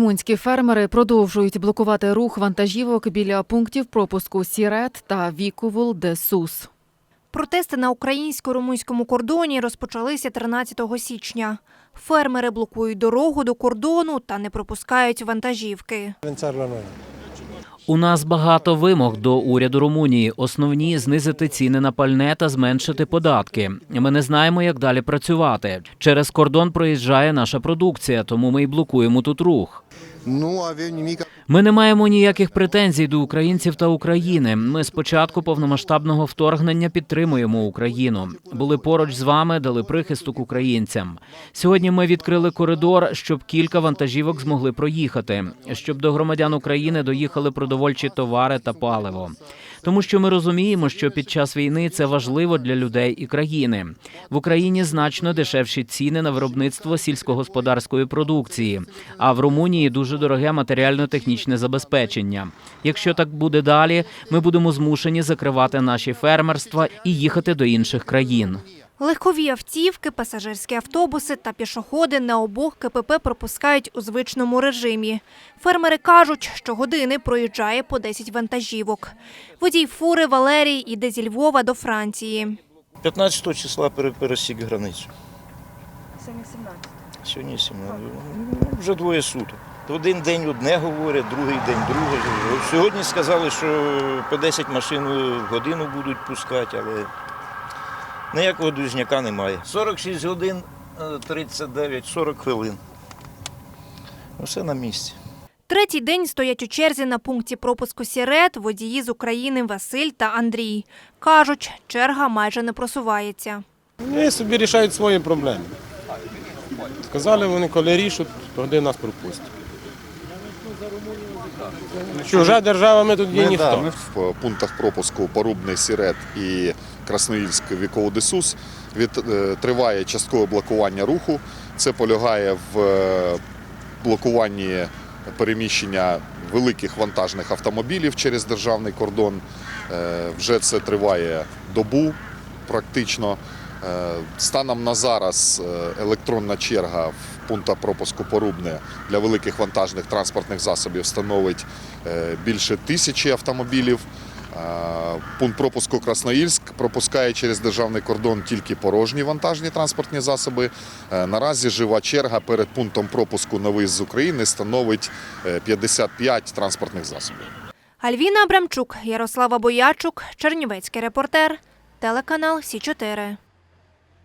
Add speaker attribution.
Speaker 1: Румунські фермери продовжують блокувати рух вантажівок біля пунктів пропуску Сірет та Вікувул де Сус.
Speaker 2: Протести на українсько-румунському кордоні розпочалися 13 січня. Фермери блокують дорогу до кордону та не пропускають вантажівки.
Speaker 3: У нас багато вимог до уряду Румунії. Основні знизити ціни на пальне та зменшити податки. Ми не знаємо, як далі працювати. Через кордон проїжджає наша продукція, тому ми й блокуємо тут рух.
Speaker 4: Nu а
Speaker 3: Ми не маємо ніяких претензій до українців та України. Ми з початку повномасштабного вторгнення підтримуємо Україну. Були поруч з вами, дали прихисток українцям. Сьогодні ми відкрили коридор, щоб кілька вантажівок змогли проїхати, щоб до громадян України доїхали продовольчі товари та паливо. Тому що ми розуміємо, що під час війни це важливо для людей і країни. В Україні значно дешевші ціни на виробництво сільськогосподарської продукції, а в Румунії дуже дороге матеріально-технічне забезпечення. Якщо так буде далі, ми будемо змушені закривати наші фермерства і їхати до інших країн.
Speaker 2: Легкові автівки, пасажирські автобуси та пішоходи на обох КПП пропускають у звичному режимі. Фермери кажуть, що години проїжджає по 10 вантажівок. Водій фури Валерій іде зі Львова до Франції.
Speaker 5: 15 числа пере- пересік границю. Сьогодні 17. Ну, Вже двоє суток. Один день одне говорять, другий день друге. Сьогодні сказали, що по 10 машин в годину будуть пускати, але ніякого дузняка немає. 46 годин, е, 39, 40 хвилин. Все на місці.
Speaker 2: Третій день стоять у черзі на пункті пропуску Сірет водії з України Василь та Андрій. Кажуть, черга майже не просувається.
Speaker 6: Вони собі рішають свої проблеми. Сказали вони, коли рішуть, тоді нас пропустять. Чужа держава, ми тут є
Speaker 4: Ми, да,
Speaker 6: ніхто.
Speaker 4: ми в пунктах пропуску Порубний Сірет і Красноїльськ Віководисус від, е, триває часткове блокування руху. Це полягає в е, блокуванні переміщення великих вантажних автомобілів через державний кордон. Е, Вже це триває добу практично. Е, Станом на зараз е, електронна черга в пунктах пропуску Порубне для великих вантажних транспортних засобів становить е, більше тисячі автомобілів. Пункт пропуску Красноїльськ пропускає через державний кордон тільки порожні вантажні транспортні засоби. Наразі жива черга перед пунктом пропуску на виїзд з України становить е, 55 транспортних засобів.
Speaker 2: Альвіна Абрамчук, Ярослава Боячук, Чернівецький репортер, телеканал Сі 4